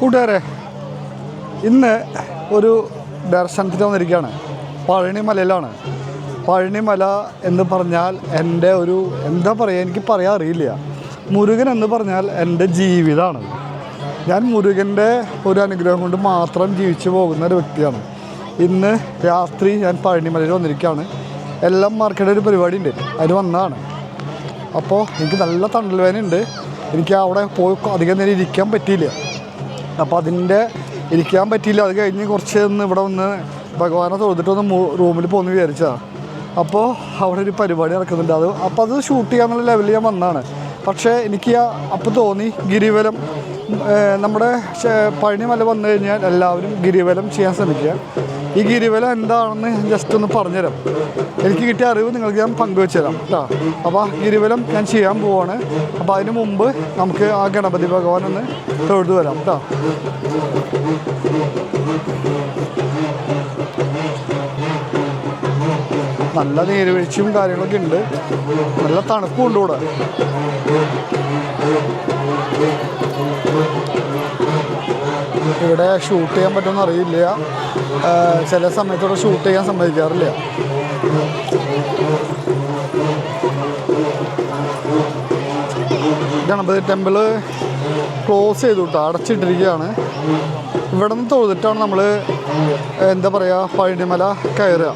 കൂട്ടുകാരെ ഇന്ന് ഒരു ദർശനത്തിന് വന്നിരിക്കുകയാണ്. പഴനിമലയിലാണ് പഴനിമല എന്ന് പറഞ്ഞാൽ എന്റെ ഒരു എന്താ പറയുക എനിക്ക് പറയാൻ അറിയില്ല. മുരുകൻ എന്ന് പറഞ്ഞാൽ എന്റെ ജീവിതമാണ് ഞാൻ മുരുകന്റെ ഒരു അനുഗ്രഹം കൊണ്ട് മാത്രം ജീവിച്ചു പോകുന്ന ഒരു വ്യക്തിയാണ്. ഇന്ന് രാത്രി ഞാൻ പഴനിമലയിൽ വന്നിരിക്കുകയാണ്. എല്ലാം മാർക്കറ്റ് ഒരു പരിപാടി ഉണ്ട് അതിന് വന്നതാണ്. അപ്പോൾ എനിക്ക് നല്ല തണ്ടൽ ഉണ്ട് എനിക്ക് അവിടെ പോയി അധികം നേരം ഇരിക്കാൻ പറ്റിയില്ല. അപ്പോൾ അതിന്റെ ഇരിക്കാൻ പറ്റിയില്ല. അത് കഴിഞ്ഞ് കുറച്ച് ഒന്ന് ഇവിടെ വന്ന് ഭഗവാനെ തൊഴുതിട്ടൊന്ന് റൂമിൽ പോകുന്നു വിചാരിച്ചതാണ് അപ്പോൾ അവിടെ ഒരു പരിപാടി നടക്കുന്നുണ്ട്. അത് അപ്പോൾ അത് ഷൂട്ട് ചെയ്യാന്നുള്ള ലെവലിൽ ഞാൻ വന്നതാണ്. പക്ഷേ എനിക്ക് അപ്പം അപ്പോൾ തോന്നി ഗിരിവലം നമ്മുടെ പഴനിമല വന്നു കഴിഞ്ഞാൽ എല്ലാവരും ഗിരിവലം ചെയ്യാൻ ശ്രമിക്കുക. ഈ ഗിരിവലം എന്താണെന്ന് ജസ്റ്റ് ഒന്ന് പറഞ്ഞുതരാം. എനിക്ക് കിട്ടിയ അറിവ് നിങ്ങൾക്ക് ഞാൻ പങ്കുവെച്ചു തരാം കേട്ടോ അപ്പോൾ ഗിരിവലം ഞാൻ ചെയ്യാൻ പോവാണ്. അപ്പോൾ അതിന് മുമ്പ് നമുക്ക് ആ ഗണപതി ഭഗവാൻ ഒന്ന് തൊഴുതു വരാം കേട്ടോ നല്ല നീരുവീഴ്ചയും കാര്യങ്ങളൊക്കെ ഉണ്ട്. നല്ല തണുപ്പും ഉണ്ട് ഇവിടെ. ഇവിടെ ഷൂട്ട് ചെയ്യാൻ പറ്റുമെന്ന് അറിയില്ല. ചില സമയത്തോടെ ഷൂട്ട് ചെയ്യാൻ സമ്മതിക്കാറില്ല. ഗണപതി ടെമ്പിൾ ക്ലോസ് ചെയ്തു കേട്ടോ അടച്ചിട്ടിരിക്കുകയാണ്. ഇവിടെ നിന്ന് തൊഴുതിട്ടാണ് നമ്മൾ എന്താ പറയുക പഴനിമല കയറുക.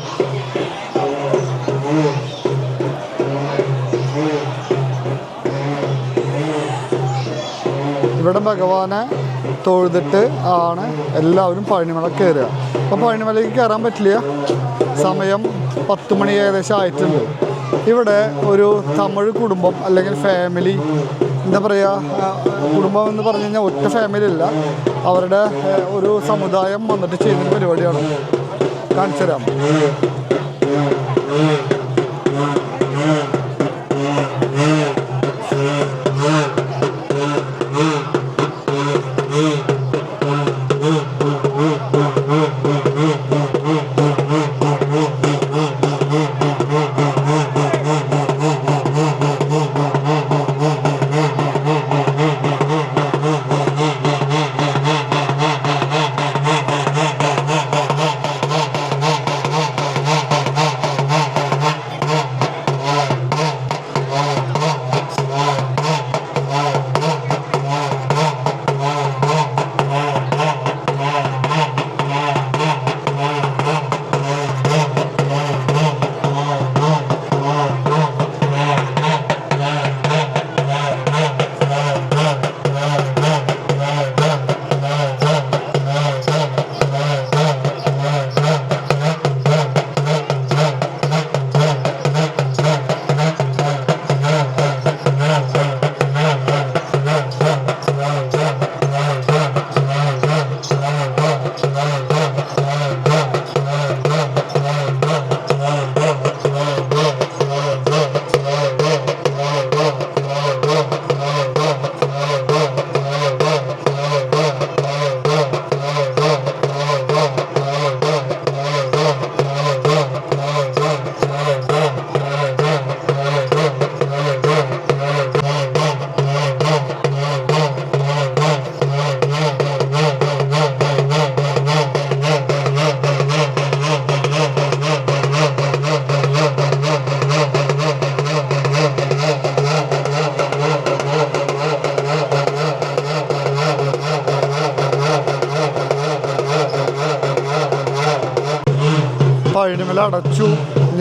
ഇവിടെ ഭഗവാനെ തൊഴുതിട്ട് ആണ് എല്ലാവരും പഴനിമല കയറുക. അപ്പോൾ പഴനിമലയ്ക്ക് കയറാൻ പറ്റില്ല? സമയം പത്ത് മണി ഏകദേശം ആയിട്ടുണ്ട്. ഇവിടെ ഒരു തമിഴ് കുടുംബം അല്ലെങ്കിൽ ഫാമിലി എന്താ പറയുക കുടുംബം എന്ന് പറഞ്ഞു കഴിഞ്ഞാൽ ഒറ്റ ഫാമിലി അല്ല. അവരുടെ ഒരു സമുദായം വന്നിട്ട് ചെയ്യുന്ന പരിപാടിയാണ്. കാണിച്ചു തരാം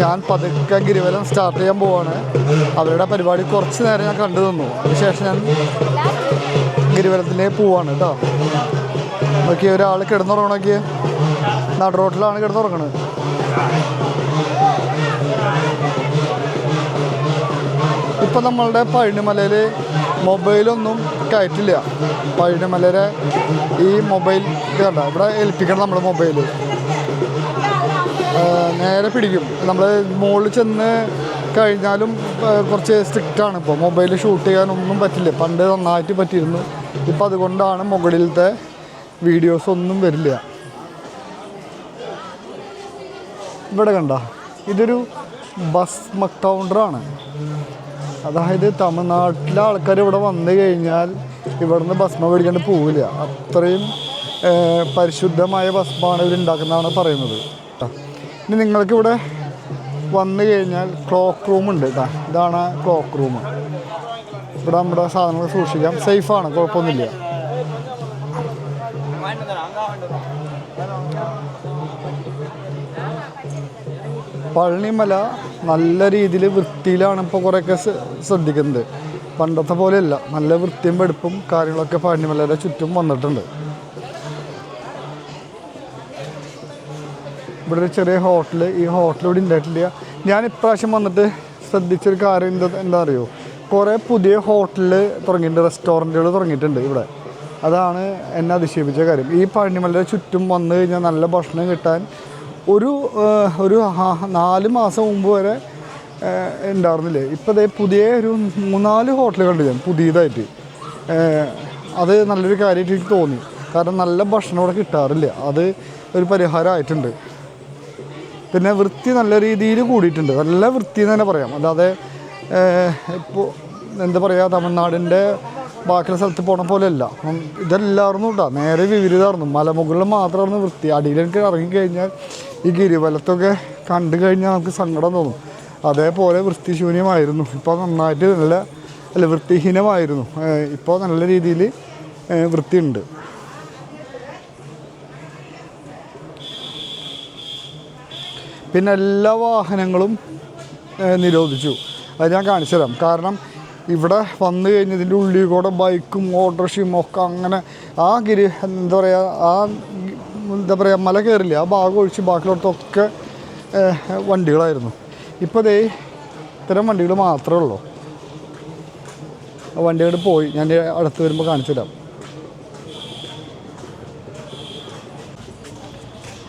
ഞാൻ പതുക്കെ ഗിരിവലം സ്റ്റാർട്ട് ചെയ്യാൻ പോവാണ്. അവരുടെ പരിപാടി കുറച്ച് നേരം ഞാൻ കണ്ടു തന്നു അതിനുശേഷം ഞാൻ ഗിരിവലത്തിലേക്ക് പോവാണ് കേട്ടോ. നോക്കി ഒരാൾ കിടന്നുറങ്ങണോക്കിയ? നട റോട്ടിലാണ് കിടന്നുറങ്ങണത്. ഇപ്പം നമ്മളുടെ പഴനിമലയിൽ മൊബൈലൊന്നും കയറ്റില്ല. പഴനിമലയുടെ ഈ മൊബൈൽ കണ്ട? ഇവിടെ ഏൽപ്പിക്കണം നമ്മുടെ മൊബൈൽ നേരെ പിടിക്കും. നമ്മൾ മുകളിൽ ചെന്ന് കഴിഞ്ഞാലും കുറച്ച് സ്ട്രിക്റ്റ് ആണ് ഇപ്പോൾ മൊബൈൽ ഷൂട്ട് ചെയ്യാനൊന്നും പറ്റില്ല. പണ്ട് നന്നായിട്ട് പറ്റിയിരുന്നു. ഇപ്പം അതുകൊണ്ടാണ് മുകളിലത്തെ വീഡിയോസ് ഒന്നും വരില്ല. ഇവിടെ കണ്ട ഇതൊരു ബസ് മക്കൗണ്ടറാണ് അതായത് തമിഴ്നാട്ടിലെ ആൾക്കാർ ഇവിടെ വന്നു കഴിഞ്ഞാൽ ഇവിടുന്ന് ഭസ്മം മേടിക്കാണ്ട് പോവില്ല. അത്രയും പരിശുദ്ധമായ ഭസ്മമാണ് ഇവർ ഉണ്ടാക്കുന്നതാണ് പറയുന്നത്. ഇനി നിങ്ങൾക്കിവിടെ വന്നു കഴിഞ്ഞാൽ ക്ലോക്ക് റൂം ഉണ്ട് കേട്ടോ ഇതാണ് ക്ലോക്ക് റൂം ഇവിടെ നമ്മുടെ സാധനങ്ങൾ സൂക്ഷിക്കാം. സേഫാണ് കുഴപ്പമൊന്നുമില്ല. പഴനിമല നല്ല രീതിയിൽ വൃത്തിയിലാണ് ഇപ്പോൾ കുറേയൊക്കെ ശ്ര- ശ്രദ്ധിക്കുന്നത്. പണ്ടത്തെ പോലെയല്ല. നല്ല വൃത്തിയും വെടുപ്പും കാര്യങ്ങളൊക്കെ പഴനിമലയുടെ ചുറ്റും വന്നിട്ടുണ്ട്. ഇവിടെ ഒരു ചെറിയ ഹോട്ടൽ ഈ ഹോട്ടൽ ഇവിടെ ഉണ്ടായിട്ടില്ല. ഞാൻ ഇപ്രാവശ്യം വന്നിട്ട് ശ്രദ്ധിച്ചൊരു കാര്യം എന്താ എന്താ അറിയോ കുറേ പുതിയ ഹോട്ടലിൽ തുടങ്ങിയിട്ടുണ്ട് റെസ്റ്റോറന്റുകൾ തുടങ്ങിയിട്ടുണ്ട് ഇവിടെ. അതാണ് എന്നെ അതിശയിപ്പിച്ച കാര്യം. ഈ പഴനിമലയുടെ ചുറ്റും വന്നു കഴിഞ്ഞാൽ നല്ല ഭക്ഷണം കിട്ടാൻ ഒരു ഒരു നാല് മാസം മുമ്പ് വരെ ഉണ്ടായിരുന്നില്ലേ? ഇപ്പോൾ അതേ പുതിയ ഒരു മൂന്നാൽ ഹോട്ടലുകളുണ്ട് ഞാൻ പുതിയതായിട്ട്. അത് നല്ലൊരു കാര്യമായിട്ട് എനിക്ക് തോന്നി. കാരണം നല്ല ഭക്ഷണം ഇവിടെ കിട്ടാറില്ല. അത് ഒരു പരിഹാരമായിട്ടുണ്ട്. പിന്നെ വൃത്തി നല്ല രീതിയിൽ കൂടിയിട്ടുണ്ട്. നല്ല വൃത്തി എന്ന് തന്നെ പറയാം. അല്ലാതെ ഇപ്പോൾ എന്താ പറയുക തമിഴ്നാടിന്റെ ബാക്കിയുള്ള സ്ഥലത്ത് പോണ പോലെയല്ല. ഇതെല്ലായിരുന്നു കേട്ടോ. നേരെ വിപരീതമായിരുന്നു മലമുകളിൽ മാത്രമായിരുന്നു വൃത്തി. അടിയിലേക്ക് ഇറങ്ങിക്കഴിഞ്ഞാൽ ഈ ഗിരിവലത്തൊക്കെ കണ്ടു കഴിഞ്ഞാൽ നമുക്ക് സങ്കടം തോന്നും. അതേപോലെ വൃത്തിശൂന്യമായിരുന്നു. ഇപ്പോൾ നന്നായിട്ട് നല്ല അല്ല വൃത്തിഹീനമായിരുന്നു. ഇപ്പോൾ നല്ല രീതിയിൽ വൃത്തിയുണ്ട്. പിന്നെ എല്ലാ വാഹനങ്ങളും നിരോധിച്ചു. അത് ഞാൻ കാണിച്ചു തരാം. കാരണം ഇവിടെ വന്നു കഴിഞ്ഞതിന്റെ ഉള്ളിൽ കൂടെ ബൈക്കും ഓട്ടോറിക്ഷയും ഒക്കെ അങ്ങനെ ആ ഗിരി എന്താ പറയുക ആ എന്താ പറയുക മല കയറില്ല ആ ഭാഗം ഒഴിച്ച് ബാക്കിയുള്ളടത്തൊക്കെ ഏഹ്, വണ്ടികളായിരുന്നു. ഇപ്പോൾ ദേ ഇത്തരം വണ്ടികൾ മാത്രമേ ഉള്ളൂ. വണ്ടികൾ പോയി. ഞാൻ അടുത്ത് വരുമ്പോൾ കാണിച്ചു തരാം.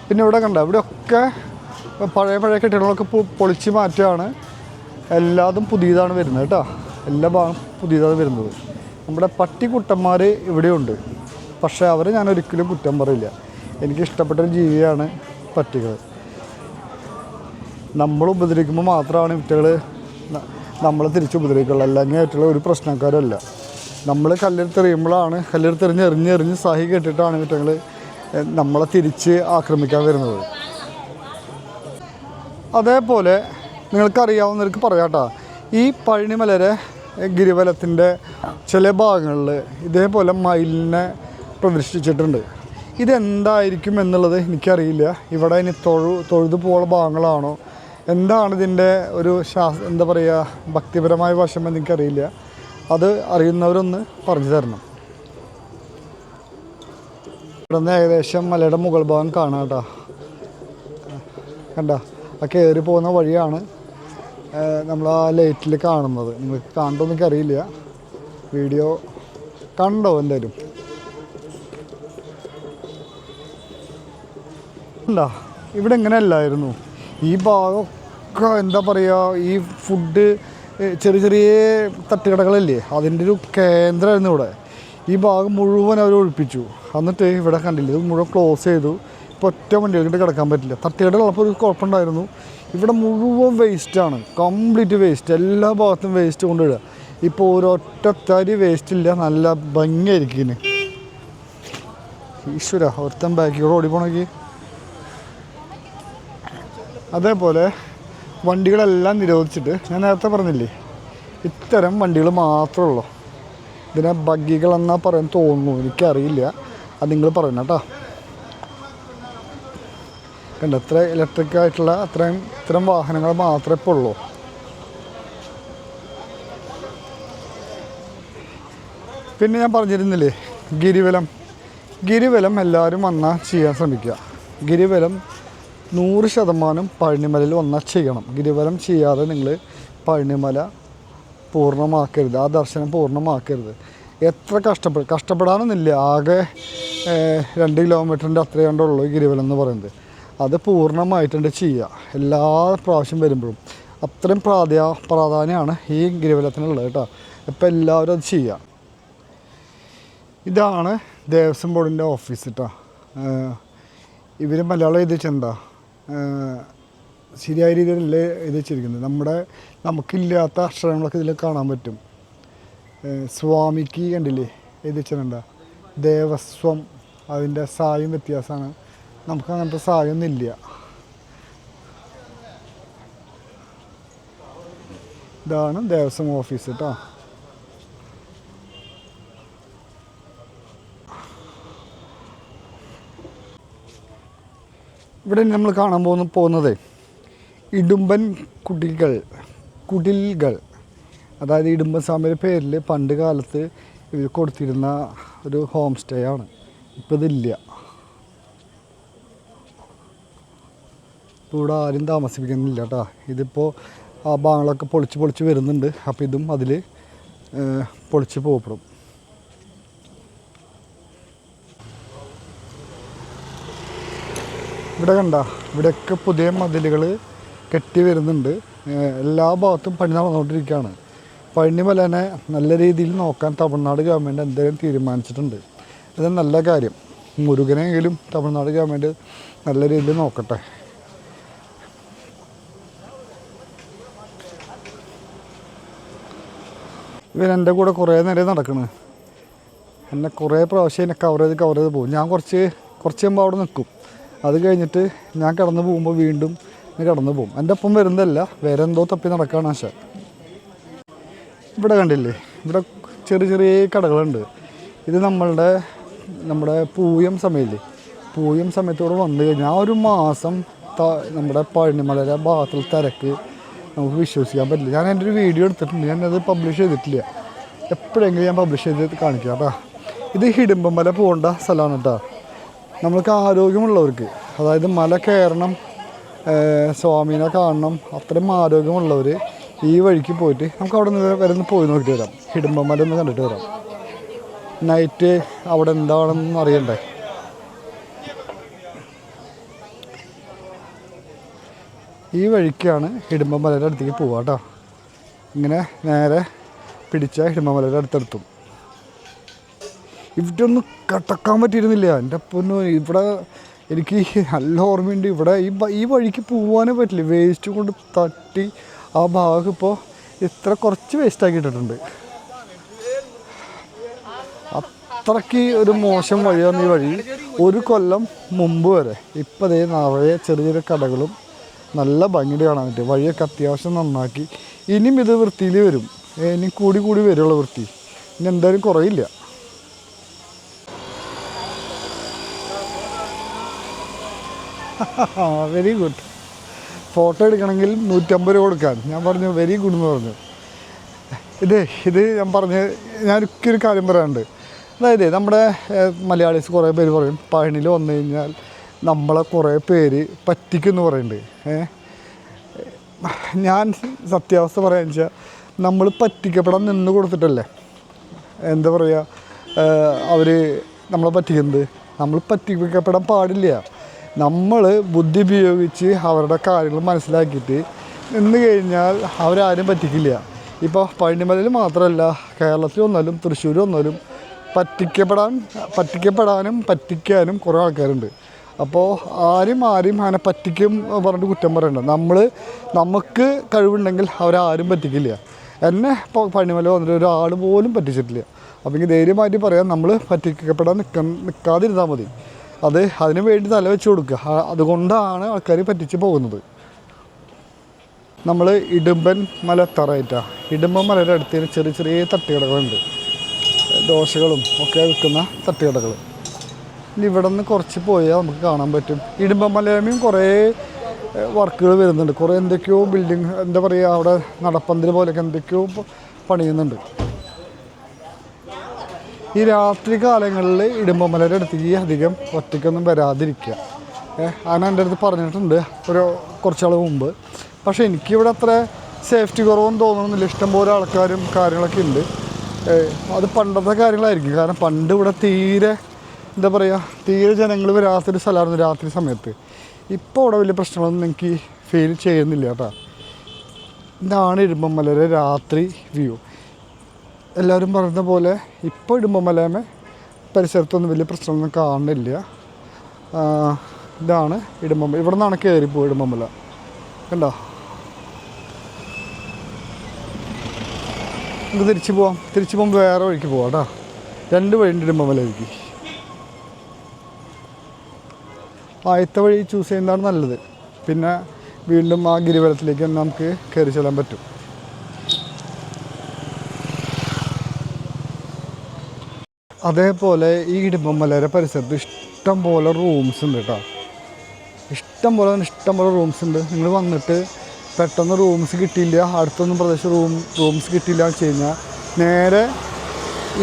പിന്നെ ഇവിടെ കണ്ട? ഇവിടെയൊക്കെ പഴയ പഴയ കെട്ടിടങ്ങളൊക്കെ പൊളിച്ച് മാറ്റുകയാണ്. എല്ലാതും പുതിയതാണ് വരുന്നത് കേട്ടോ. എല്ലാ ഭാഗം പുതിയതാണ് വരുന്നത്. നമ്മുടെ പട്ടിക്കുട്ടന്മാർ ഇവിടെയുണ്ട്. പക്ഷേ അവരെ ഞാൻ ഒരിക്കലും കുറ്റം പറയില്ല. എനിക്ക് ഇഷ്ടപ്പെട്ട ഒരു ജീവിയാണ് പട്ടികൾ നമ്മൾ ഉപദ്രവിക്കുമ്പോൾ മാത്രമാണ് ഇവറ്റകൾ നമ്മളെ തിരിച്ച് ഉപദ്രവിക്കുള്ളൂ അല്ലെങ്കിൽ ആയിട്ടുള്ള ഒരു പ്രശ്നക്കാരല്ല. നമ്മൾ കല്ലെടുത്തെറിയുമ്പോഴാണ് കല്ലെടുത്തെറിഞ്ഞ് എറിഞ്ഞ് എറിഞ്ഞ് സാഹി കെട്ടിട്ടാണ് ഇവറ്റകൾ നമ്മളെ തിരിച്ച് ആക്രമിക്കാൻ വരുന്നത്. അതേപോലെ നിങ്ങൾക്കറിയാവുന്നവർക്ക് പറയാം കേട്ടോ ഈ പഴനിമലരെ ഗിരിവലത്തിന്റെ ചില ഭാഗങ്ങളിൽ ഇതേപോലെ മയിലിനെ പ്രദർശിച്ചിട്ടുണ്ട് ഇതെന്തായിരിക്കും എന്നുള്ളത് എനിക്കറിയില്ല. ഇവിടെ ഇനി തൊഴു തൊഴുതു പോകുന്ന ഭാഗങ്ങളാണോ? എന്താണ് ഇതിന്റെ ഒരു ശാസ് എന്താ പറയുക ഭക്തിപരമായ വശം എനിക്കറിയില്ല. അത് അറിയുന്നവരൊന്ന് പറഞ്ഞു തരണം. ഇവിടെ നിന്ന് ഏകദേശം മലയുടെ മുകൾ ഭാഗം കാണാം കേട്ടോ. കണ്ട? ആ കയറി പോകുന്ന വഴിയാണ് നമ്മൾ ആ ലൈറ്റിൽ കാണുന്നത്. നിങ്ങൾക്ക് കണ്ടോ എന്നൊക്കെ അറിയില്ല. വീഡിയോ കണ്ടോ എന്തായാലും? അല്ല ഇവിടെ ഇങ്ങനെ അല്ലായിരുന്നു. ഈ ഭാഗമൊക്കെ എന്താ പറയുക ഈ ഫുഡ് ചെറിയ ചെറിയ തട്ടുകടകളില്ലേ അതിന്റെ ഒരു കേന്ദ്രമായിരുന്നു ഇവിടെ. ഈ ഭാഗം മുഴുവൻ അവർ ഒഴിപ്പിച്ചു. എന്നിട്ട് ഇവിടെ കണ്ടില്ല ഇത് മുഴുവൻ ക്ലോസ് ചെയ്തു. ഇപ്പോൾ ഒറ്റ വണ്ടി എടുത്തിട്ട് കിടക്കാൻ പറ്റില്ല. തട്ടിയുടെ ഉള്ളപ്പോൾ ഒരു കുഴപ്പമുണ്ടായിരുന്നു. ഇവിടെ മുഴുവൻ വേസ്റ്റാണ് കംപ്ലീറ്റ് വേസ്റ്റ് എല്ലാ ഭാഗത്തും വേസ്റ്റ് കൊണ്ടിടുക ഇപ്പോൾ ഒരൊറ്റ തരി വേസ്റ്റ് ഇല്ല. നല്ല ഭംഗിയായിരിക്കും ഈശ്വര ഒരുത്തൻ ബാക്കിയോട് ഓടിപ്പോണെങ്കിൽ. അതേപോലെ വണ്ടികളെല്ലാം നിരോധിച്ചിട്ട് ഞാൻ നേരത്തെ പറഞ്ഞില്ലേ ഇത്തരം വണ്ടികൾ മാത്രമേ ഉള്ളൂ. ഇതിനെ ബഗ്ഗികൾ എന്നാ പറയാൻ തോന്നുന്നു. എനിക്കറിയില്ല. അത് നിങ്ങൾ പറയണം കേട്ടോ. കണ്ട? ഇത്ര ഇലക്ട്രിക് ആയിട്ടുള്ള അത്രയും ഇത്തരം വാഹനങ്ങൾ മാത്രമേ ഇപ്പോൾ ഉള്ളൂ. പിന്നെ ഞാൻ പറഞ്ഞിരുന്നില്ലേ ഗിരിവലം. ഗിരിവലം എല്ലാവരും വന്നാൽ ചെയ്യാൻ ശ്രമിക്കുക. ഗിരിവലം നൂറ് ശതമാനം പഴനിമലയിൽ വന്നാൽ ചെയ്യണം. ഗിരിവലം ചെയ്യാതെ നിങ്ങൾ പഴനിമല പൂർണമാക്കരുത്. ആ ദർശനം പൂർണമാക്കരുത്. എത്ര കഷ്ടപ്പെടും കഷ്ടപ്പെടാനൊന്നുമില്ല. ആകെ രണ്ട് കിലോമീറ്ററിന്റെ അത്രയേ ഉള്ളൂ ഗിരിവലം എന്ന് പറയുന്നത്. അത് പൂർണമായിട്ടുണ്ട് ചെയ്യുക. എല്ലാ പ്രാവശ്യം വരുമ്പോഴും. അത്രയും പ്രാധാ പ്രാധാന്യമാണ് ഈ ഗിരിവലത്തിനുള്ളത് കേട്ടോ. ഇപ്പം എല്ലാവരും അത് ചെയ്യുക. ഇതാണ് ദേവസ്വം ബോർഡിന്റെ ഓഫീസ് കേട്ടോ. ഇവർ മലയാളം എഴുതി വെച്ചെന്താ ശരിയായ രീതിയിലല്ലേ എഴുതി വെച്ചിരിക്കുന്നത് നമ്മുടെ നമുക്കില്ലാത്ത അക്ഷരങ്ങളൊക്കെ ഇതിൽ കാണാൻ പറ്റും. സ്വാമിക്ക് കണ്ടില്ലേ? എഴുതി വെച്ചിട്ടുണ്ട് ദേവസ്വം. അതിന്റെ സായും വ്യത്യാസമാണ്. നമുക്ക് അങ്ങനത്തെ സായൊന്നും ഇല്ല ഇതാണ് ദേവസ്വം ഓഫീസ് കേട്ടോ. ഇവിടെ നമ്മൾ കാണാൻ പോകുന്ന പോകുന്നത് ഇടുമ്പൻ കുടികൾ കുടിലുകൾ അതായത് ഇടുമ്പൻ സ്വാമിയുടെ പേരിൽ പണ്ട് കാലത്ത് ഇവർ കൊടുത്തിരുന്ന ഒരു ഹോം സ്റ്റേ ആണ്. ഇപ്പോൾ ഇതില്ല ഇപ്പോൾ ഇവിടെ ആരും താമസിപ്പിക്കുന്നില്ല കേട്ടോ ഇതിപ്പോൾ ആ ഭാഗങ്ങളൊക്കെ പൊളിച്ച് പൊളിച്ച് വരുന്നുണ്ട്. അപ്പോൾ ഇതും അതിൽ പൊളിച്ച് പോകപ്പെടും ഇവിടെ കണ്ട ഇവിടെയൊക്കെ പുതിയ മതിലുകൾ കെട്ടി വരുന്നുണ്ട്. എല്ലാ ഭാഗത്തും പണി നടന്നുകൊണ്ടിരിക്കുകയാണ്. പഴനിമലനെ നല്ല രീതിയിൽ നോക്കാൻ തമിഴ്നാട് ഗവൺമെന്റ് എന്തെങ്കിലും തീരുമാനിച്ചിട്ടുണ്ട്. അത് നല്ല കാര്യം. മുരുകനെങ്കിലും തമിഴ്നാട് ഗവൺമെന്റ് നല്ല രീതിയിൽ നോക്കട്ടെ. ഇവൻ എന്റെ കൂടെ കുറേ നേരം നടക്കണ്. എന്നെ കുറേ പ്രാവശ്യം എന്നെ കവർ ചെയ്ത് കവർ ചെയ്ത് പോകും ഞാൻ കുറച്ച് കുറച്ച് മുമ്പ് അവിടെ നിൽക്കും അത് കഴിഞ്ഞിട്ട് ഞാൻ കടന്നു പോകുമ്പോൾ വീണ്ടും കടന്നു പോകും. എന്റെ ഒപ്പം വരുന്നതല്ല വേറെ എന്തോ തപ്പി നടക്കുകയാണ് ആശ. ഇവിടെ കണ്ടില്ലേ? ഇവിടെ ചെറിയ ചെറിയ കടകളുണ്ട്. ഇത് നമ്മളുടെ നമ്മുടെ പൂയം സമയമില്ലേ പൂയം സമയത്തോടെ വന്നു കഴിഞ്ഞാൽ ആ ഒരു മാസം ത- നമ്മുടെ പഴനിമലയുടെ ഭാഗത്തിൽ തിരക്ക് നമുക്ക് വിശ്വസിക്കാൻ പറ്റില്ല. ഞാൻ എന്റെ ഒരു വീഡിയോ എടുത്തിട്ടുണ്ട്. ഞാനത് പബ്ലിഷ് ചെയ്തിട്ടില്ല. എപ്പോഴെങ്കിലും ഞാൻ പബ്ലിഷ് ചെയ്ത് കാണിക്കാം കേട്ടോ. ഇത് ഹിഡുമ്പമല പോകേണ്ട സ്ഥലമാണ് കേട്ടോ. നമ്മൾക്ക് ആരോഗ്യമുള്ളവർക്ക് അതായത് മല കയറണം സ്വാമീനെ കാണണം അത്രയും ആരോഗ്യമുള്ളവർ ഈ വഴിക്ക് പോയിട്ട് നമുക്ക് അവിടെ നിന്ന് വരെ ഒന്ന് പോയി നോക്കിയിട്ട് വരാം. ഹിഡുമ്പമല ഒന്ന് കണ്ടിട്ട് വരാം. നൈറ്റ് അവിടെ എന്താണെന്ന് അറിയണ്ടേ? ഈ വഴിക്കാണ് ഹിഡുമ്പമലയുടെ അടുത്തേക്ക് പോവുക കേട്ടോ. ഇങ്ങനെ നേരെ പിടിച്ച ഹിഡുമ്പമലയുടെ അടുത്തെടുത്തും ഇവിടെ ഒന്നും കട്ടക്കാൻ പറ്റിയിരുന്നില്ല. എന്റെ പൊന്നു ഇവിടെ എനിക്ക് നല്ല ഓർമ്മയുണ്ട്. ഇവിടെ ഈ ഈ വഴിക്ക് പോകാനേ പറ്റില്ല. വേസ്റ്റ് കൊണ്ട് തട്ടി ആ ഭാഗം ഇപ്പോൾ ഇത്ര കുറച്ച് വേസ്റ്റ് ആക്കിയിട്ടിട്ടുണ്ട്. അത്രയ്ക്ക് ഒരു മോശം വഴിയാണ് ഈ വഴി. ഒരു കൊല്ലം മുമ്പ് വരെ. ഇപ്പം അതേ നിറയെ ചെറിയ ചെറിയ കടകളും നല്ല ഭംഗിയുടെ കാണാൻ പറ്റും. വഴിയൊക്കെ അത്യാവശ്യം നന്നാക്കി. ഇനിയും ഇത് വൃത്തിയിൽ വരും. ഇനി കൂടി കൂടി വരുള്ള വൃത്തി. ഇനി എന്തായാലും കുറയില്ല വെരി ഗുഡ് ഫോട്ടോ എടുക്കണമെങ്കിൽ നൂറ്റമ്പത് രൂപ കൊടുക്കാൻ. ഞാൻ പറഞ്ഞു വെരി ഗുഡ് എന്ന് പറഞ്ഞു. ഇത് ഇത് ഞാൻ പറഞ്ഞ് ഞാനൊക്കെ ഒരു കാര്യം പറയാനുണ്ട്. അതായത് നമ്മുടെ മലയാളീസ് കുറേ പേര് പറയും പഴനിയിൽ വന്നു കഴിഞ്ഞാൽ നമ്മളെ കുറേ പേര് പറ്റിക്കുമെന്ന് പറയുന്നുണ്ട് ഞാൻ സത്യാവസ്ഥ പറയാന്ന് വെച്ചാൽ നമ്മൾ പറ്റിക്കപ്പെടാൻ നിന്ന് കൊടുത്തിട്ടല്ലേ? എന്താ പറയുക അവർ നമ്മളെ പറ്റിക്കുന്നത്? നമ്മൾ പറ്റിക്കപ്പെടാൻ പാടില്ല. നമ്മൾ ബുദ്ധി ഉപയോഗിച്ച് അവരുടെ കാര്യങ്ങൾ മനസ്സിലാക്കിയിട്ട് നിന്ന് കഴിഞ്ഞാൽ അവരാരും പറ്റിക്കില്ല. ഇപ്പോൾ പഴനിമലയിൽ മാത്രമല്ല കേരളത്തിൽ വന്നാലും തൃശ്ശൂർ വന്നാലും പറ്റിക്കപ്പെടാൻ പറ്റിക്കപ്പെടാനും പറ്റിക്കാനും കുറേ ആൾക്കാരുണ്ട്. അപ്പോൾ ആരും ആരും അങ്ങനെ പറ്റിക്കും പറഞ്ഞിട്ട് കുറ്റം പറയണ്ട. നമ്മൾ നമുക്ക് കഴിവുണ്ടെങ്കിൽ അവരാരും പറ്റിക്കില്ല. എന്നെ ഇപ്പോൾ പണിമല വന്നിട്ട് ഒരാൾ പോലും പറ്റിച്ചിട്ടില്ല. അപ്പോൾ എനിക്ക് ധൈര്യമായിട്ട് പറയാം നമ്മൾ പറ്റിക്കപ്പെടാൻ നിൽക്ക നിൽക്കാതിരുന്നാൽ മതി. അത് അതിന് വേണ്ടി തല വെച്ച് കൊടുക്കുക അതുകൊണ്ടാണ് ആൾക്കാർ പറ്റിച്ച് പോകുന്നത്. നമ്മൾ ഇടുമ്പൻ മല എത്താറായിട്ടാണ് ഇടുമ്പൻ മലയുടെ അടുത്ത് ചെറിയ ചെറിയ തട്ടുകടകളുണ്ട്. ദോശകളും ഒക്കെ വിൽക്കുന്ന തട്ടുകടകൾ ഇവിടെ നിന്ന് കുറച്ച് പോയാൽ നമുക്ക് കാണാൻ പറ്റും. ഇടുമ്പമലയമയും കുറേ വർക്കുകൾ വരുന്നുണ്ട്. കുറേ എന്തൊക്കെയോ ബിൽഡിങ് എന്താ പറയുക അവിടെ നടപ്പന്തൽ പോലെയൊക്കെ എന്തൊക്കെയോ പണിയുന്നുണ്ട്. ഈ രാത്രി കാലങ്ങളിൽ ഇടുമ്പമലയുടെ അടുത്തേക്ക് അധികം ഒറ്റയ്ക്കൊന്നും വരാതിരിക്കുക. അങ്ങനെ എന്റെ അടുത്ത് പറഞ്ഞിട്ടുണ്ട് ഒരു കുറച്ചാൾ മുമ്പ്. പക്ഷേ എനിക്കിവിടെ അത്ര സേഫ്റ്റി കുറവൊന്നും തോന്നണമെന്നില്ല ഇഷ്ടംപോലെ ആൾക്കാരും കാര്യങ്ങളൊക്കെ ഉണ്ട്. അത് പണ്ടത്തെ കാര്യങ്ങളായിരിക്കും. കാരണം പണ്ട് ഇവിടെ തീരെ എന്താ പറയുക തീരെ ജനങ്ങൾ വരാത്തൊരു സ്ഥലമായിരുന്നു രാത്രി സമയത്ത്. ഇപ്പോൾ അവിടെ വലിയ പ്രശ്നങ്ങളൊന്നും എനിക്ക് ഫീൽ ചെയ്യുന്നില്ല കേട്ടോ. ഇതാണ് ഇടുമ്പമലയുടെ രാത്രി വ്യൂ എല്ലാവരും പറയുന്ന പോലെ ഇപ്പോൾ ഇടുമ്പമലേമേ പരിസരത്തൊന്നും വലിയ പ്രശ്നമൊന്നും കാണുന്നില്ല. ഇതാണ് ഇടുമ്പം ഇവിടെ നിന്നാണ് കയറിപ്പോ ഇടുമ്പമല കണ്ടോ? നമുക്ക് തിരിച്ചു പോവാം. തിരിച്ചു പോകുമ്പോൾ വേറെ വഴിക്ക് പോവാം കേട്ടോ. രണ്ട് വഴിയുണ്ട് ഇടുമ്പമലയിലേക്ക് ആദ്യത്തെ വഴി ചൂസ് ചെയ്യുന്നതാണ് നല്ലത്. പിന്നെ വീണ്ടും ആ ഗിരിവലത്തിലേക്ക് നമുക്ക് കയറി ചെല്ലാൻ പറ്റും. അതേപോലെ ഈ ഇടുമ്പമലയുടെ പരിസരത്ത് ഇഷ്ടം പോലെ റൂംസ് ഉണ്ട് കേട്ടോ ഇഷ്ടം പോലെ ഇഷ്ടം പോലെ റൂംസ് ഉണ്ട്. നിങ്ങൾ വന്നിട്ട് പെട്ടെന്ന് റൂംസ് കിട്ടിയില്ല അടുത്തൊന്നും പ്രദേശം റൂം റൂംസ് കിട്ടിയില്ല എന്ന് വെച്ച് കഴിഞ്ഞാൽ നേരെ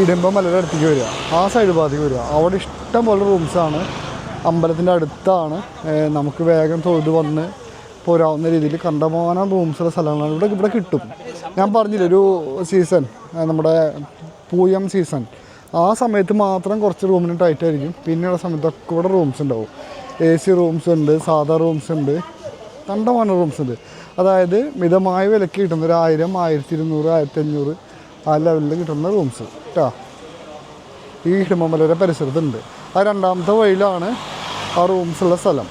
ഇടുമ്പം മലയുടെ അടുത്തേക്ക് വരിക. ആ സൈഡ് ഭാഗത്തേക്ക് വരിക. അവിടെ ഇഷ്ടം പോലെ റൂംസാണ് അമ്പലത്തിന്റെ അടുത്താണ്. നമുക്ക് വേഗം തൊഴുത് വന്ന് പോരാവുന്ന രീതിയിൽ കണ്ടമാനം റൂംസുള്ള സ്ഥലങ്ങളാണ് ഇവിടെ ഇവിടെ കിട്ടും. ഞാൻ പറഞ്ഞില്ല ഒരു സീസൺ നമ്മുടെ പൂയം സീസൺ ആ സമയത്ത് മാത്രം കുറച്ച് റൂമിന് ടൈറ്റായിരിക്കും പിന്നെയുള്ള സമയത്തൊക്കെ ഇവിടെ റൂംസ് ഉണ്ടാവും. എ സി റൂംസ് ഉണ്ട് സാധാ റൂംസ് ഉണ്ട് കണ്ടമാനം റൂംസ് ഉണ്ട്. അതായത് മിതമായ വിലക്ക് കിട്ടുന്ന ഒരു ആയിരം ആയിരത്തി ഇരുന്നൂറ് ആയിരത്തി അഞ്ഞൂറ് ആ ലെവലിൽ കിട്ടുന്ന റൂംസ് കേട്ടോ ഈ ഹിമമലയുടെ പരിസരത്തുണ്ട്. ആ രണ്ടാമത്തെ വഴിയിലാണ് ആ റൂംസ് ഉള്ള സ്ഥലം.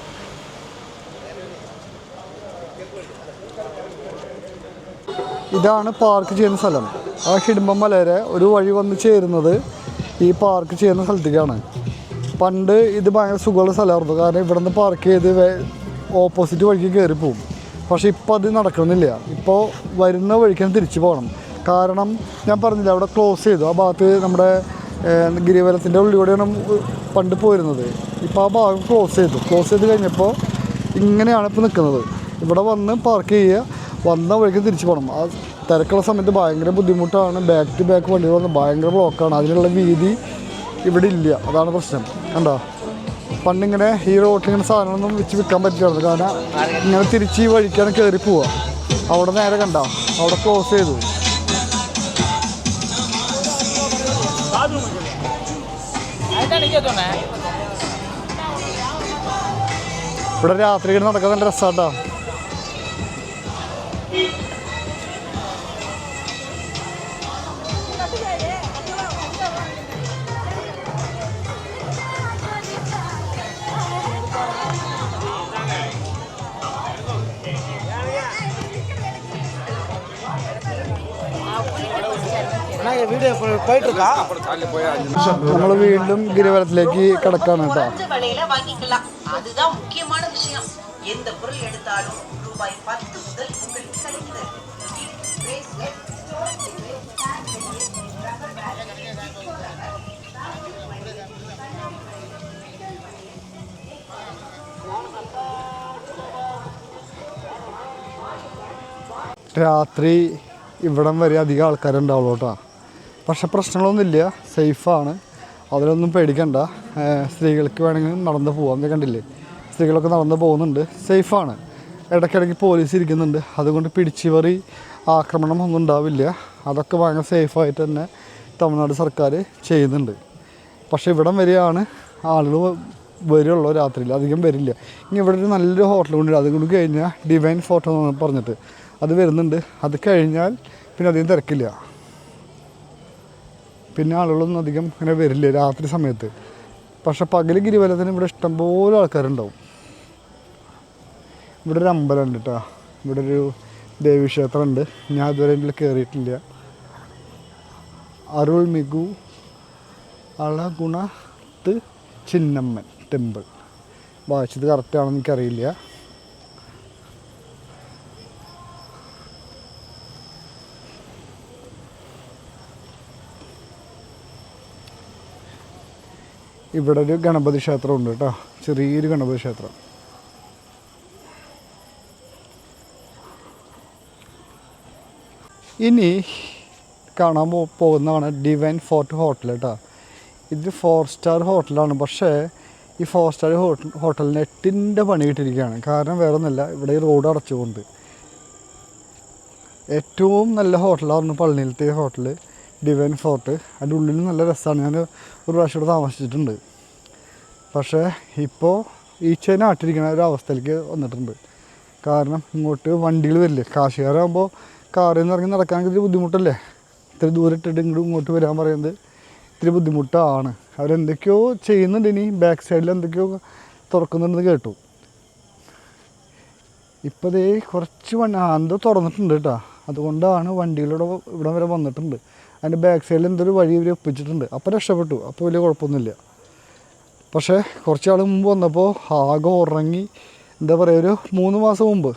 ഇതാണ് പാർക്ക് ചെയ്യുന്ന സ്ഥലം. ആ ഹിഡുമ്പം മലരെ ഒരു വഴി വന്ന് ചേരുന്നത് ഈ പാർക്ക് ചെയ്യുന്ന സ്ഥലത്തേക്കാണ്. പണ്ട് ഇത് ഭയങ്കര സുഖമുള്ള സ്ഥലമായിരുന്നു. കാരണം ഇവിടെ നിന്ന് പാർക്ക് ചെയ്ത് ഓപ്പോസിറ്റ് വഴിക്ക് കയറി പോകും പക്ഷേ ഇപ്പോൾ അത് നടക്കുന്നില്ല. ഇപ്പോൾ വരുന്ന വഴിക്കാണ് തിരിച്ചു പോകണം. കാരണം ഞാൻ പറഞ്ഞില്ല അവിടെ ക്ലോസ് ചെയ്തു. ആ ഭാഗത്ത് നമ്മുടെ ഗിരിവലത്തിന്റെ ഉള്ളിലൂടെയാണ് പണ്ട് പോയിരുന്നത്. ഇപ്പോൾ ആ ഭാഗം ക്ലോസ് ചെയ്തു. ക്ലോസ് ചെയ്ത് കഴിഞ്ഞപ്പോൾ ഇങ്ങനെയാണ് ഇപ്പോൾ നിൽക്കുന്നത് ഇവിടെ വന്ന് പാർക്ക് ചെയ്യുക. വന്ന വഴിക്ക് തിരിച്ചു പോകണം ആ തിരക്കുള്ള സമയത്ത് ഭയങ്കര ബുദ്ധിമുട്ടാണ്. ബാക്ക് ടു ബാക്ക് വണ്ടികൾ വന്ന് ഭയങ്കര ബ്ലോക്കാണ് അതിനുള്ള വീതി ഇവിടെ ഇല്ല. അതാണ് പ്രശ്നം. കണ്ടോ? പണ്ടിങ്ങനെ ഈ റോട്ടിൽ ഇങ്ങനെ സാധനങ്ങളൊന്നും വെച്ച് വിൽക്കാൻ പറ്റില്ല കാരണം ഇങ്ങനെ തിരിച്ച് ഈ വഴിക്കാണ് കയറി പോവുക. അവിടെ നേരെ കണ്ട? അവിടെ ക്ലോസ് ചെയ്തു. ഇവിടെ രാത്രി ഇങ്ങനെ നടക്കാൻ നല്ല വീഡിയോ പോയിട്ട് നമ്മൾ വീണ്ടും ഗിരിവലത്തിലേക്ക് കിടക്കാണ് കേട്ടോ அதுதான் முக்கியமான விஷயம் எந்த பொருள் எடுத்தாலும் ரூபாய் பத்து முதல் உங்களுக்கு கிடைக்கிறது രാത്രി ഇവിടം വരെ അധികം ആൾക്കാരുണ്ടാവുള്ളൂ കേട്ടോ പക്ഷെ പ്രശ്നങ്ങളൊന്നുമില്ല. സേഫാണ്. അതിലൊന്നും പേടിക്കണ്ട. സ്ത്രീകൾക്ക് വേണമെങ്കിൽ നടന്ന് പോകാം കണ്ടില്ലേ? സ്ത്രീകളൊക്കെ നടന്ന് പോകുന്നുണ്ട്. സേഫാണ്. ഇടയ്ക്കിടയ്ക്ക് പോലീസ് ഇരിക്കുന്നുണ്ട്. അതുകൊണ്ട് പിടിച്ചുപറി ആക്രമണം ഒന്നും ഉണ്ടാവില്ല. അതൊക്കെ ഭയങ്കര സേഫായിട്ട് തന്നെ തമിഴ്നാട് സർക്കാർ ചെയ്യുന്നുണ്ട്. പക്ഷേ ഇവിടം വരെയാണ് ആളുകൾ വരുള്ളൂ രാത്രിയിൽ. അധികം വരില്ല. ഇനി ഇവിടെ ഒരു നല്ലൊരു ഹോട്ടൽ കൊണ്ടുവരും അതും കൂടി കഴിഞ്ഞാൽ ഡിവൈൻ ഫോട്ടോ എന്ന് പറഞ്ഞിട്ട് അത് വരുന്നുണ്ട്. അത് കഴിഞ്ഞാൽ പിന്നെ അധികം തിരക്കില്ല. പിന്നെ ആളുകളൊന്നും അധികം അങ്ങനെ വരില്ല രാത്രി സമയത്ത്. പക്ഷെ പകൽ ഗിരിവലത്തിന് ഇവിടെ ഇഷ്ടംപോലെ ആൾക്കാരുണ്ടാവും. ഇവിടെ ഒരു അമ്പലം ഉണ്ട് കേട്ടോ ഇവിടെ ഒരു ദേവീക്ഷേത്രം ഉണ്ട് ഞാൻ ഇതുവരെ ഇതിൽ കയറിയിട്ടില്ല അരുൾ മികു അളഗുണത്ത് ചിന്നമ്മൻ ടെമ്പിൾ. വായിച്ചത് കറക്റ്റാണെന്ന് എനിക്കറിയില്ല. ഇവിടെ ഒരു ഗണപതി ക്ഷേത്രം ഉണ്ട് കേട്ടോ. ചെറിയൊരു ഗണപതി ക്ഷേത്രം. ഇനി കാണാൻ പോകുന്നതാണ് ഡിവൈൻ ഫോർട്ട് ഹോട്ടൽ കേട്ടോ. ഇത് ഫോർ സ്റ്റാർ ഹോട്ടലാണ് പക്ഷേ ഈ ഫോർ സ്റ്റാർ ഹോട്ടൽ ഹോട്ടലിന് എട്ടിന്റെ പണി കിട്ടിയിരിക്കുകയാണ്. കാരണം വേറെ ഒന്നുമില്ല ഇവിടെ ഈ റോഡ് അടച്ചുകൊണ്ട്. ഏറ്റവും നല്ല ഹോട്ടലായിരുന്നു പള്ളിയിലത്തെ ഹോട്ടൽ ഡിവൈൻ ഫോർട്ട് അതിന്റെ ഉള്ളിൽ നല്ല രസമാണ്. ഞാൻ ഒരു പ്രാവശ്യം ഇവിടെ താമസിച്ചിട്ടുണ്ട്. പക്ഷേ ഇപ്പോൾ ഈച്ചേനെ ആട്ടിരിക്കുന്ന ഒരു അവസ്ഥയിലേക്ക് വന്നിട്ടുണ്ട്. കാരണം ഇങ്ങോട്ട് വണ്ടികൾ വരില്ലേ? കാശുകാരാകുമ്പോൾ കാറിൽ നിന്ന് ഇറങ്ങി നടക്കാൻ ഇത്തിരി ബുദ്ധിമുട്ടല്ലേ? ഇത്തിരി ദൂരം ഇട്ടിട്ട് ഇങ്ങോട്ട് ഇങ്ങോട്ട് വരാൻ പറയുന്നത് ഇത്തിരി ബുദ്ധിമുട്ടാണ്. അവരെന്തൊക്കെയോ ചെയ്യുന്നുണ്ട് ഇനി. ബാക്ക് സൈഡിൽ എന്തൊക്കെയോ തുറക്കുന്നുണ്ടെന്ന് കേട്ടു. ഇപ്പോൾ ദേ കുറച്ച് വണ്ടി ആ, എന്തോ തുറന്നിട്ടുണ്ട് കേട്ടോ. അതുകൊണ്ടാണ് വണ്ടികളോട് ഇവിടെ വരെ വന്നിട്ടുണ്ട്. അതിന്റെ ബാക്ക് സൈഡിൽ എന്തൊരു വഴി ഇവർ ഒപ്പിച്ചിട്ടുണ്ട്. അപ്പോൾ രക്ഷപ്പെട്ടു. അപ്പോൾ വലിയ കുഴപ്പമൊന്നുമില്ല. പക്ഷേ കുറച്ച് നാൾ മുമ്പ് വന്നപ്പോൾ ആകെ ഉറങ്ങി എന്താ പറയുക ഒരു മൂന്ന് മാസം മുമ്പ്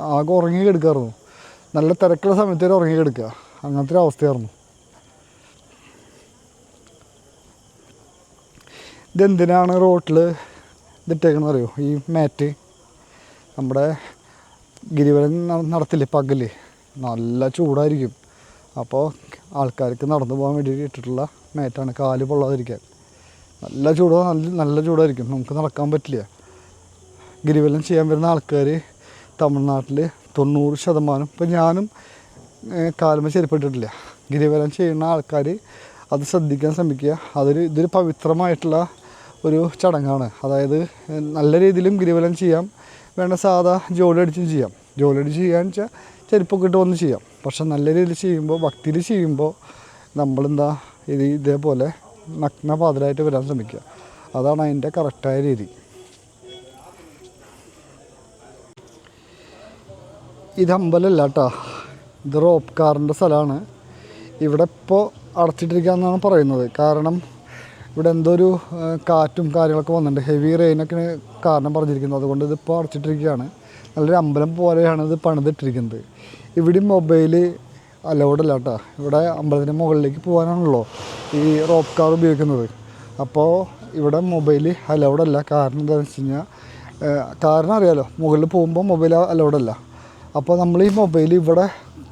ആകെ ഉറങ്ങി കിടക്കായിരുന്നു. നല്ല തിരക്കുള്ള സമയത്ത് വരെ ഉറങ്ങി കിടക്കുക അങ്ങനത്തെ ഒരു അവസ്ഥയായിരുന്നു. ഇതെന്തിനാണ് റോട്ടിൽ ഇതിട്ടേക്കണെന്ന് അറിയോ? ഈ മാറ്റ്. നമ്മുടെ ഗിരിവലം ന- നടത്തില്ലേ പകൽ? നല്ല ചൂടായിരിക്കും. അപ്പോൾ ആൾക്കാർക്ക് നടന്നു പോകാൻ വേണ്ടി ഇട്ടിട്ടുള്ള മേറ്റാണ്. കാൽ പൊള്ളാതിരിക്കാൻ. നല്ല ചൂടോ? നല്ല നല്ല ചൂടായിരിക്കും. നമുക്ക് നടക്കാൻ പറ്റില്ല. ഗിരിവലം ചെയ്യാൻ വരുന്ന ആൾക്കാർ തമിഴ്നാട്ടിൽ തൊണ്ണൂറ് ശതമാനം ഇപ്പം ഞാനും കാലുമ ചെരുപ്പിട്ടിട്ടില്ല. ഗിരിവലം ചെയ്യുന്ന ആൾക്കാർ അത് ശ്രദ്ധിക്കാൻ ശ്രമിക്കുക. അതൊരു ഇതൊരു പവിത്രമായിട്ടുള്ള ഒരു ചടങ്ങാണ്. അതായത് നല്ല രീതിയിലും ഗിരിവലം ചെയ്യാം. വേണ്ട സാധാ ജോലി അടിച്ചും ചെയ്യാം. ജോലി അടിച്ച് ചെയ്യാന്ന് വെച്ചാൽ ചെരുപ്പൊക്കെ ഇട്ട് വന്ന് ചെയ്യാം. പക്ഷെ നല്ല രീതിയിൽ ചെയ്യുമ്പോൾ ഭക്തിയിൽ ചെയ്യുമ്പോൾ നമ്മളെന്താ ഇത് ഇതേപോലെ നഗ്ന പാതിരായിട്ട് വരാൻ ശ്രമിക്കുക. അതാണ് അതിന്റെ കറക്റ്റായ രീതി. ഇത് അമ്പലമല്ല കേട്ടോ. ഇത് റോപ്പ് കാറിന്റെ സ്ഥലമാണ്. ഇവിടെ ഇപ്പോൾ അടച്ചിട്ടിരിക്കുകയെന്നാണ് പറയുന്നത്. കാരണം ഇവിടെ എന്തോ ഒരു കാറ്റും കാര്യങ്ങളൊക്കെ വന്നിട്ടുണ്ട്. ഹെവി റെയിനൊക്കെ കാരണം പറഞ്ഞിരിക്കുന്നത്. അതുകൊണ്ട് ഇതിപ്പോൾ അടച്ചിട്ടിരിക്കുകയാണ്. നല്ലൊരു അമ്പലം പോലെയാണ് ഇത് പണിതിട്ടിരിക്കുന്നത്. ഇവിടെ മൊബൈൽ അലൗഡല്ല കേട്ടോ ഇവിടെ അമ്പലത്തിന്റെ മുകളിലേക്ക് പോകാനാണല്ലോ ഈ റോപ്പ് കാർ ഉപയോഗിക്കുന്നത്. അപ്പോൾ ഇവിടെ മൊബൈൽ അലൗഡല്ല കാരണം എന്താണെന്ന് വെച്ച് കഴിഞ്ഞാൽ കാരണം അറിയാലോ മുകളിൽ പോകുമ്പോൾ മൊബൈൽ അലൗഡല്ല അപ്പോൾ നമ്മൾ ഈ മൊബൈൽ ഇവിടെ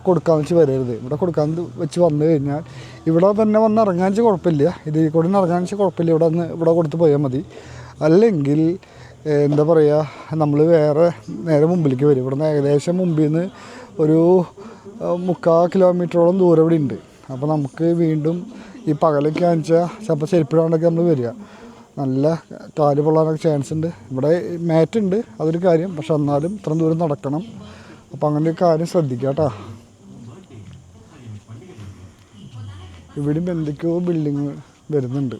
കൊടുക്കാമെന്ന് വെച്ച് വരരുത്. ഇവിടെ കൊടുക്കാൻ വെച്ച് വന്നു കഴിഞ്ഞാൽ ഇവിടെ തന്നെ വന്ന് ഇറങ്ങാൻ വെച്ചാൽ കുഴപ്പമില്ല. ഇതിൽ കൂടെ ഇറങ്ങാൻ വെച്ചാൽ കുഴപ്പമില്ല. ഇവിടെ വന്ന് ഇവിടെ കൊടുത്ത് പോയാൽ മതി. അല്ലെങ്കിൽ എന്താ പറയുക നമ്മൾ വേറെ നേരെ മുമ്പിലേക്ക് വരും. ഇവിടുന്ന് ഏകദേശം മുമ്പിൽ നിന്ന് ഒരു മുക്കാൽ കിലോമീറ്ററോളം ദൂരം ഇവിടെ ഉണ്ട്. അപ്പോൾ നമുക്ക് വീണ്ടും ഈ പകലൊക്കെ വെച്ചാൽ ചിലപ്പോൾ ചെരുപ്പിടാണ്ടൊക്കെ നമ്മൾ വരിക. നല്ല കാൽ പൊള്ളാനൊക്കെ ചാൻസ് ഉണ്ട്. ഇവിടെ മാറ്റ് ഉണ്ട് അതൊരു കാര്യം. പക്ഷെ എന്നാലും ഇത്രയും ദൂരം നടക്കണം. അപ്പോൾ അങ്ങനെ ഒരു കാര്യം ശ്രദ്ധിക്കുക കേട്ടോ. ഇവിടെയും എന്തൊക്കെയോ ബിൽഡിങ് വരുന്നുണ്ട്.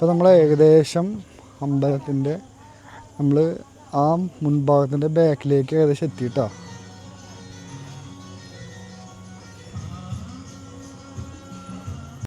ഇപ്പോൾ നമ്മൾ ഏകദേശം അമ്പലത്തിന്റെ നമ്മൾ ആ മുൻഭാഗത്തിന്റെ ബാക്കിലേക്ക് ഏകദേശം എത്തിയിട്ടാ?